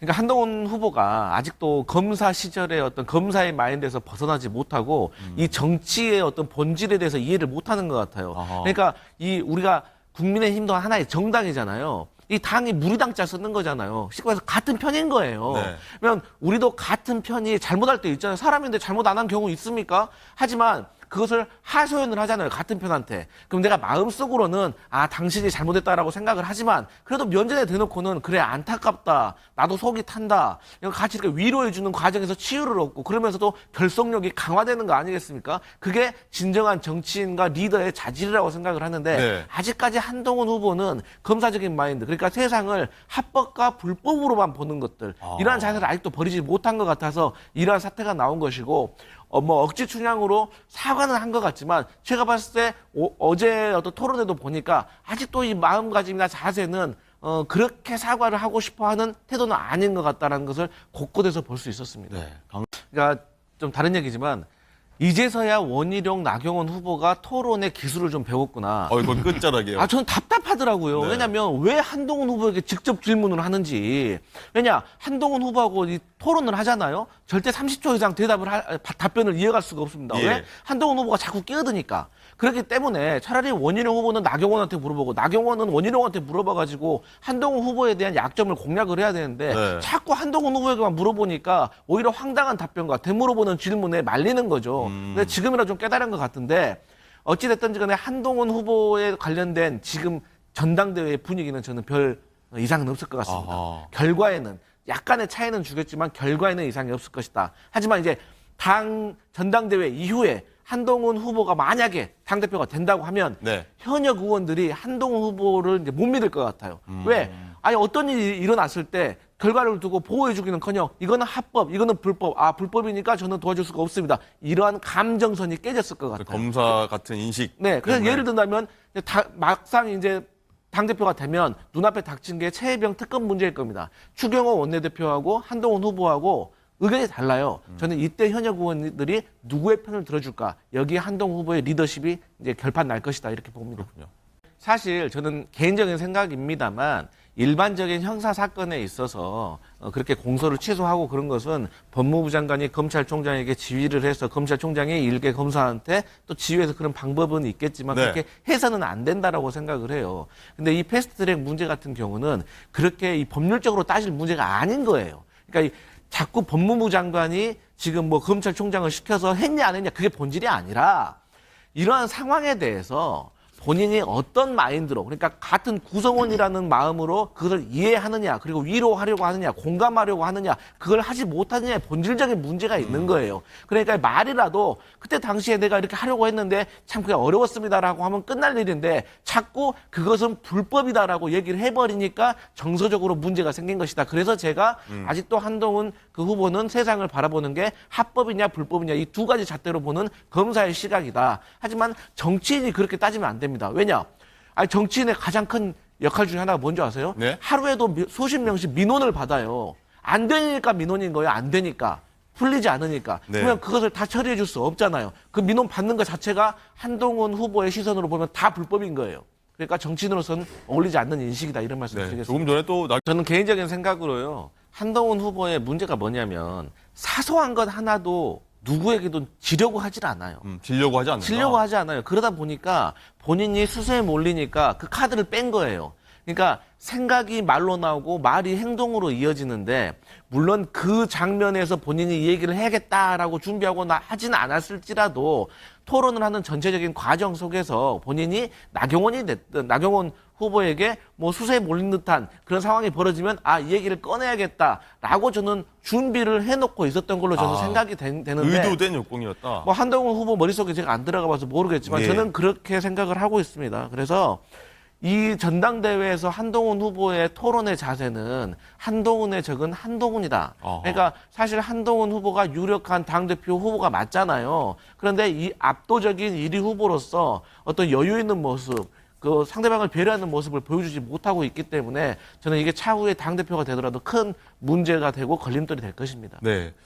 그러니까 한동훈 후보가 아직도 검사 시절의 어떤 검사의 마인드에서 벗어나지 못하고 이 정치의 어떤 본질에 대해서 이해를 못하는 것 같아요. 아하. 그러니까 이 우리가 국민의힘도 하나의 정당이잖아요. 이 당이 무리당자 쓰는 거잖아요. 쉽게 말해서 같은 편인 거예요. 네. 그러면 우리도 같은 편이 잘못할 때 있잖아요. 사람인데 잘못 안 한 경우 있습니까? 하지만 그것을 하소연을 하잖아요. 같은 편한테. 그럼 내가 마음속으로는 아, 당신이 잘못했다라고 생각을 하지만 그래도 면전에 대놓고는 그래, 안타깝다. 나도 속이 탄다. 이거 같이 이렇게 위로해 주는 과정에서 치유를 얻고 그러면서도 결속력이 강화되는 거 아니겠습니까? 그게 진정한 정치인과 리더의 자질이라고 생각을 하는데 네. 아직까지 한동훈 후보는 검사적인 마인드, 그러니까 세상을 합법과 불법으로만 보는 것들, 아. 이러한 자세를 아직도 버리지 못한 것 같아서 이러한 사태가 나온 것이고, 어, 뭐, 억지 춘향으로 사과는 한 것 같지만, 제가 봤을 때, 어, 제 어떤 토론에도 보니까, 아직도 이 마음가짐이나 자세는, 어, 그렇게 사과를 하고 싶어 하는 태도는 아닌 것 같다는 것을 곳곳에서 볼 수 있었습니다. 네. 강- 그러니까 좀 다른 얘기지만, 이제서야 원희룡, 나경원 후보가 토론의 기술을 좀 배웠구나. 어, 이거 끝자락이에요. 아, 저는 답답 하더라고요. 네. 왜냐면 왜 한동훈 후보에게 직접 질문을 하는지. 왜냐, 한동훈 후보하고 이 토론을 하잖아요. 절대 30초 이상 대답을 하- 답변을 이어갈 수가 없습니다. 예. 왜? 한동훈 후보가 자꾸 끼어드니까. 그렇기 때문에 차라리 원희룡 후보는 나경원한테 물어보고 나경원은 원희룡한테 물어봐가지고 한동훈 후보에 대한 약점을 공략을 해야 되는데 네. 자꾸 한동훈 후보에게만 물어보니까 오히려 황당한 답변과 되물어보는 질문에 말리는 거죠. 음. 근데 지금이라 좀 깨달은 것 같은데 어찌됐든지 간에 한동훈 후보에 관련된 지금 전당대회의 분위기는 저는 별 이상은 없을 것 같습니다. 아하. 결과에는 약간의 차이는 주겠지만 결과에는 이상이 없을 것이다. 하지만 이제 당 전당대회 이후에 한동훈 후보가 만약에 당 대표가 된다고 하면 네. 현역 의원들이 한동훈 후보를 이제 못 믿을 것 같아요. 음. 왜? 아니 어떤 일이 일어났을 때 결과를 두고 보호해주기는커녕 이거는 합법, 이거는 불법. 아 불법이니까 저는 도와줄 수가 없습니다. 이러한 감정선이 깨졌을 것 같아요. 검사 같은 인식. 네, 그래서 때문에. 예를 든다면 다- 막상 이제 당 대표가 되면 눈앞에 닥친 게 최혜병 특검 문제일 겁니다. 추경호 원내대표하고 한동훈 후보하고 의견이 달라요. 저는 이때 현역 의원들이 누구의 편을 들어줄까? 여기에 한동훈 후보의 리더십이 이제 결판 날 것이다 이렇게 봅니다. 그렇군요. 사실 저는 개인적인 생각입니다만 일반적인 형사 사건에 있어서 어, 그렇게 공소를 취소하고 그런 것은 법무부 장관이 검찰총장에게 지휘를 해서 검찰총장이 일개 검사한테 또 지휘해서 그런 방법은 있겠지만 네. 그렇게 해서는 안 된다라고 생각을 해요. 근데 이 패스트트랙 문제 같은 경우는 그렇게 이 법률적으로 따질 문제가 아닌 거예요. 그러니까 이 자꾸 법무부 장관이 지금 뭐 검찰총장을 시켜서 했냐 안 했냐 그게 본질이 아니라 이러한 상황에 대해서 본인이 어떤 마인드로 그러니까 같은 구성원이라는 마음으로 그것을 이해하느냐 그리고 위로하려고 하느냐 공감하려고 하느냐 그걸 하지 못하느냐의 본질적인 문제가 있는 거예요. 그러니까 말이라도 그때 당시에 내가 이렇게 하려고 했는데 참 그게 어려웠습니다라고 하면 끝날 일인데 자꾸 그것은 불법이다라고 얘기를 해버리니까 정서적으로 문제가 생긴 것이다. 그래서 제가 아직도 한동훈 그 후보는 세상을 바라보는 게 합법이냐 불법이냐 이 두 가지 잣대로 보는 검사의 시각이다. 하지만 정치인이 그렇게 따지면 안 됩니다. 왜냐? 아니 정치인의 가장 큰 역할 중에 하나가 뭔지 아세요? 네. 하루에도 미- 수십 명씩 민원을 받아요. 안 되니까 민원인 거예요. 안 되니까. 풀리지 않으니까. 네. 그러면 그것을 다 처리해 줄 수 없잖아요. 그 민원 받는 것 자체가 한동훈 후보의 시선으로 보면 다 불법인 거예요. 그러니까 정치인으로서는 어울리지 않는 인식이다 이런 말씀 네. 드리겠습니다. 조금 전에 또 나, 저는 개인적인 생각으로요. 한동훈 후보의 문제가 뭐냐면 사소한 것 하나도 누구에게도 지려고 하질 않아요. 음, 지려고 하지 않는다. 지려고 하지 않아요. 그러다 보니까 본인이 수세에 몰리니까 그 카드를 뺀 거예요. 그러니까 생각이 말로 나오고 말이 행동으로 이어지는데 물론 그 장면에서 본인이 이 얘기를 해야겠다라고 준비하고 나 하지는 않았을지라도 토론을 하는 전체적인 과정 속에서 본인이 나경원이 됐든 나경원 후보에게 뭐 수세에 몰린 듯한 그런 상황이 벌어지면 아 이 얘기를 꺼내야겠다라고 저는 준비를 해놓고 있었던 걸로 저는 아, 생각이 된- 되는데 의도된 욕공이었다. 뭐 한동훈 후보 머릿속에 제가 안 들어가 봐서 모르겠지만 네. 저는 그렇게 생각을 하고 있습니다. 그래서 이 전당대회에서 한동훈 후보의 토론의 자세는 한동훈의 적은 한동훈이다. 어허. 그러니까 사실 한동훈 후보가 유력한 당대표 후보가 맞잖아요. 그런데 이 압도적인 1위 후보로서 어떤 여유 있는 모습, 그 상대방을 배려하는 모습을 보여주지 못하고 있기 때문에 저는 이게 차후에 당 대표가 되더라도 큰 문제가 되고 걸림돌이 될 것입니다. 네.